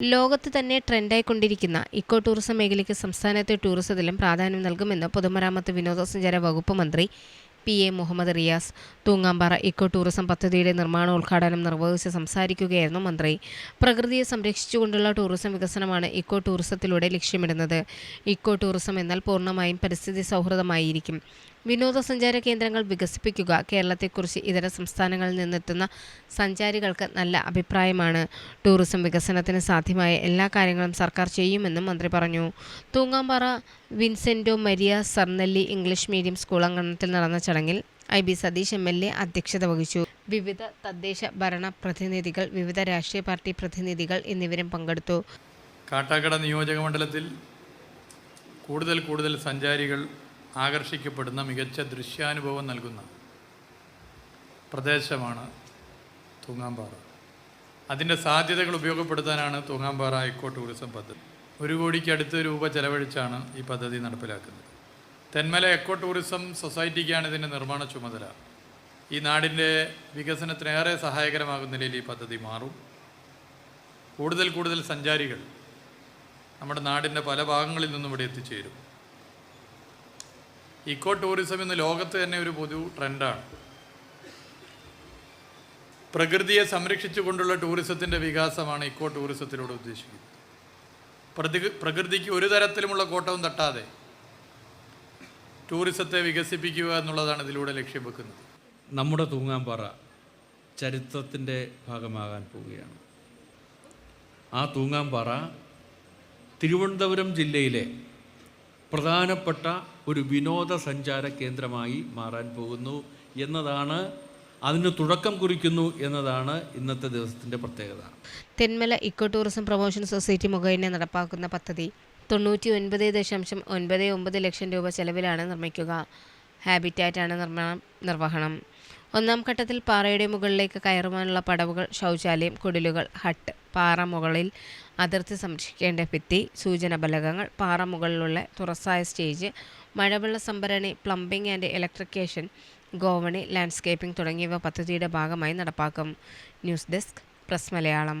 ലോകത്ത് തന്നെ ട്രെൻഡായിക്കൊണ്ടിരിക്കുന്ന eco tourism മേഖലയ്ക്ക് സംസ്ഥാനത്തെ ടൂറിസത്തിലും പ്രാധാന്യം നൽകുമെന്ന് പൊതുമരാമത്ത് വിനോദസഞ്ചാര വകുപ്പ് മന്ത്രി P A Muhammad Riyas Thoongampara eco tourism പദ്ധതിയുടെ നിർമ്മാണോദ്ഘാടനം നിർവഹിച്ച് സംസാരിക്കുകയായിരുന്നു മന്ത്രി. പ്രകൃതിയെ സംരക്ഷിച്ചുകൊണ്ടുള്ള ടൂറിസം വികസനമാണ് ഇക്കോ ടൂറിസത്തിലൂടെ ലക്ഷ്യമിടുന്നത്. ഇക്കോ ടൂറിസം എന്നാൽ പൂർണമായും പരിസ്ഥിതി സൗഹൃദമായിരിക്കും. വിനോദസഞ്ചാര കേന്ദ്രങ്ങൾ വികസിപ്പിക്കുക കേരളത്തെക്കുറിച്ച് ഇതര സംസ്ഥാനങ്ങളിൽ നിന്നെത്തുന്ന സഞ്ചാരികൾക്ക് നല്ല അഭിപ്രായമാണ്. ടൂറിസം വികസനത്തിന് സാധ്യമായ എല്ലാ കാര്യങ്ങളും സർക്കാർ ചെയ്യുമെന്നും മന്ത്രി പറഞ്ഞു. Thoongampara Vincenzo Maria Sarnelli English medium school അങ്കണത്തിൽ നടന്ന ചടങ്ങിൽ I B Sathish M L A അധ്യക്ഷത വഹിച്ചു. വിവിധ തദ്ദേശ ഭരണ പ്രതിനിധികൾ വിവിധ രാഷ്ട്രീയ പാർട്ടി പ്രതിനിധികൾ എന്നിവരും പങ്കെടുത്തു. കാട്ടാക്കട നിയോജക മണ്ഡലത്തിൽ കൂടുതൽ കൂടുതൽ സഞ്ചാരികൾ ആകർഷിക്കപ്പെടുന്ന മികച്ച ദൃശ്യാനുഭവം നൽകുന്ന പ്രദേശമാണ് തൂങ്ങാമ്പാറ. അതിന്റെ സാധ്യതകൾ ഉപയോഗപ്പെടുത്താനാണ് തൂങ്ങാമ്പാറ ഇക്കോ ടൂറിസം പദ്ധതി ഒരു കോടിക്ക് അടുത്ത് രൂപ ചെലവഴിച്ചാണ് ഈ പദ്ധതി നടപ്പിലാക്കുന്നത്. തെന്മല എക്കോ ടൂറിസം സൊസൈറ്റിക്കാണ് ഇതിന്റെ നിർമ്മാണ ചുമതല. ഈ നാടിന്റെ വികസനത്തിന് ഏറെ സഹായകരമാകുന്ന നിലയിൽ ഈ പദ്ധതി മാറും. കൂടുതൽ കൂടുതൽ സഞ്ചാരികൾ നമ്മുടെ നാടിന്റെ പല ഭാഗങ്ങളിൽ നിന്നും ഇവിടെ എത്തിച്ചേരും. ഇക്കോ ടൂറിസം ഇന്ന് ലോകത്ത് തന്നെ ഒരു പൊതു ട്രെൻഡാണ്. പ്രകൃതിയെ സംരക്ഷിച്ചുകൊണ്ടുള്ള ടൂറിസത്തിന്റെ വികാസമാണ് ഇക്കോ ടൂറിസത്തിലൂടെ ഉദ്ദേശിക്കുന്നത്. പ്രതി പ്രകൃതിക്ക് ഒരു തരത്തിലുമുള്ള കോട്ടവും തട്ടാതെ ടൂറിസത്തെ വികസിപ്പിക്കുക എന്നുള്ളതാണ് ഇതിലൂടെ ലക്ഷ്യം വെക്കുന്നത്. നമ്മുടെ തൂങ്ങാമ്പാറ ചരിത്രത്തിന്റെ ഭാഗമാകാൻ പോവുകയാണ്. ആ തൂങ്ങാമ്പാറ തിരുവനന്തപുരം ജില്ലയിലെ പ്രധാനപ്പെട്ട ഒരു വിനോദസഞ്ചാര കേന്ദ്രമായി മാറാൻ പോകുന്നു എന്നതാണ് അതിന് തുടക്കം കുറിക്കുന്നു എന്നതാണ് ഇന്നത്തെ ദിവസത്തിന്റെ പ്രത്യേകത. Thenmala eco tourism promotion society മുഖേന നടപ്പാക്കുന്ന പദ്ധതി തൊണ്ണൂറ്റി ഒൻപത് ദശാംശം ഒൻപത് ഒമ്പത് ലക്ഷം രൂപ ചെലവിലാണ് നിർമ്മിക്കുക. ഹാബിറ്റാറ്റാണ് നിർമ്മാണം നിർവഹണം. ഒന്നാം ഘട്ടത്തിൽ പാറയുടെ മുകളിലേക്ക് കയറുവാനുള്ള പടവുകൾ ശൗചാലയം കുടിലുകൾ ഹട്ട് പാറ മുകളിൽ അതിർത്തി സംരക്ഷിക്കേണ്ട ഭിത്തി സൂചന ബലകങ്ങൾ പാറ മുകളിലുള്ള തുറസായ സ്റ്റേജ് മഴവെള്ള സംഭരണി പ്ലംബിംഗ് ആൻഡ് ഇലക്ട്രിക്കേഷൻ ഗോവണി ലാൻഡ്സ്കേപ്പിംഗ് തുടങ്ങിയവ പദ്ധതിയുടെ ഭാഗമായി നടപ്പാക്കും. News desk press Malayalam.